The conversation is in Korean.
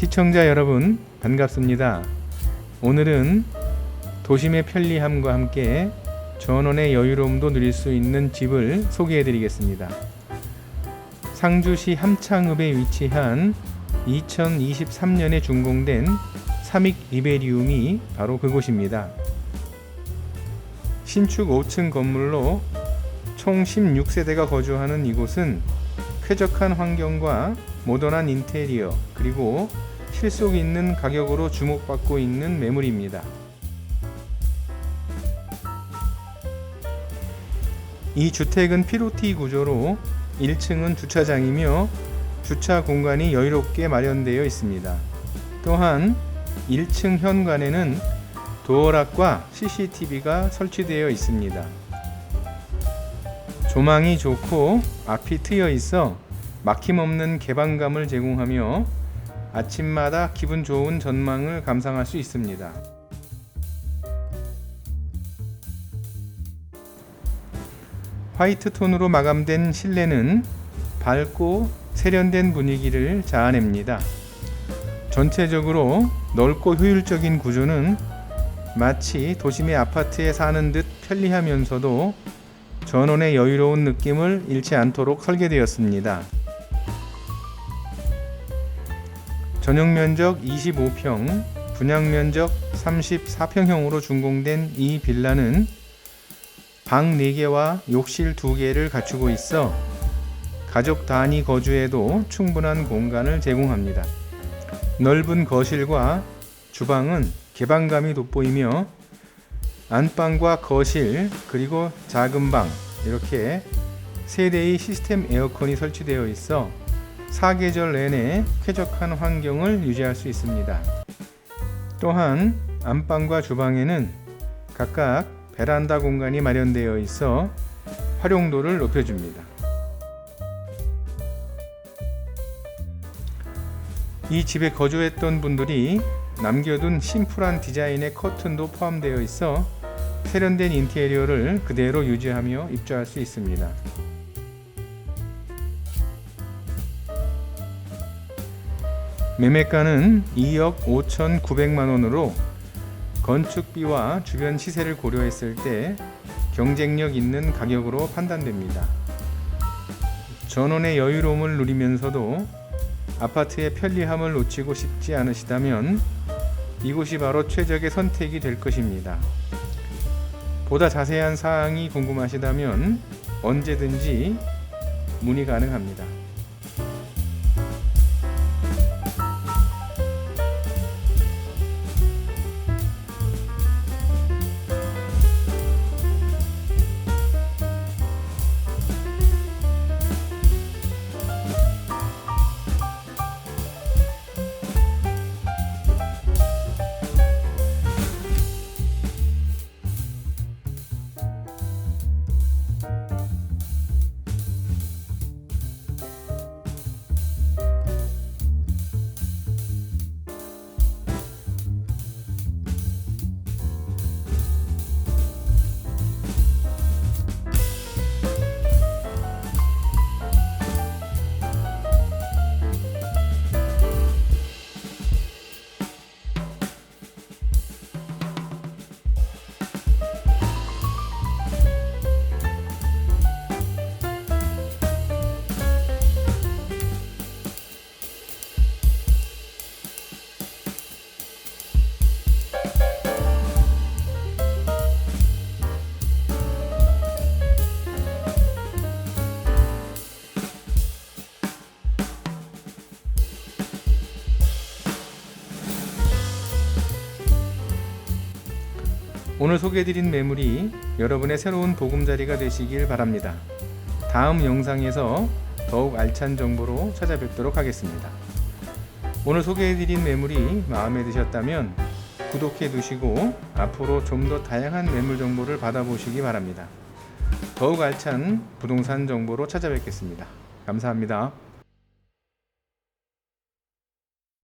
시청자 여러분 반갑습니다. 오늘은 도심의 편리함과 함께 전원의 여유로움도 누릴 수 있는 집을 소개해 드리겠습니다. 상주시 함창읍에 위치한 2023년에 준공된 삼익 리베리움이 바로 그곳입니다. 신축 5층 건물로 총 16세대가 거주하는 이곳은 쾌적한 환경과 모던한 인테리어 그리고 실속 있는 가격으로 주목받고 있는 매물입니다. 이 주택은 피로티 구조로 1층은 주차장이며 주차 공간이 여유롭게 마련되어 있습니다. 또한 1층 현관에는 도어락과 CCTV가 설치되어 있습니다. 조망이 좋고 앞이 트여 있어 막힘없는 개방감을 제공하며 아침마다 기분 좋은 전망을 감상할 수 있습니다. 화이트 톤으로 마감된 실내는 밝고 세련된 분위기를 자아냅니다. 전체적으로 넓고 효율적인 구조는 마치 도심의 아파트에 사는 듯 편리하면서도 전원의 여유로운 느낌을 잃지 않도록 설계되었습니다. 전용 면적 25평, 분양 면적 34평형으로 준공된 이 빌라는 방 4개와 욕실 2개를 갖추고 있어 가족 단위 거주에도 충분한 공간을 제공합니다. 넓은 거실과 주방은 개방감이 돋보이며 안방과 거실 그리고 작은 방 이렇게 세 대의 시스템 에어컨이 설치되어 있어 사계절 내내 쾌적한 환경을 유지할 수 있습니다. 또한 안방과 주방에는 각각 베란다 공간이 마련되어 있어 활용도를 높여줍니다. 이 집에 거주했던 분들이 남겨둔 심플한 디자인의 커튼도 포함되어 있어 세련된 인테리어를 그대로 유지하며 입주할 수 있습니다. 매매가는 2억 5,900만 원으로 건축비와 주변 시세를 고려했을 때 경쟁력 있는 가격으로 판단됩니다. 전원의 여유로움을 누리면서도 아파트의 편리함을 놓치고 싶지 않으시다면 이곳이 바로 최적의 선택이 될 것입니다. 보다 자세한 사항이 궁금하시다면 언제든지 문의 가능합니다. 오늘 소개해드린 매물이 여러분의 새로운 보금자리가 되시길 바랍니다. 다음 영상에서 더욱 알찬 정보로 찾아뵙도록 하겠습니다. 오늘 소개해드린 매물이 마음에 드셨다면 구독해 두시고 앞으로 좀 더 다양한 매물 정보를 받아보시기 바랍니다. 더욱 알찬 부동산 정보로 찾아뵙겠습니다. 감사합니다.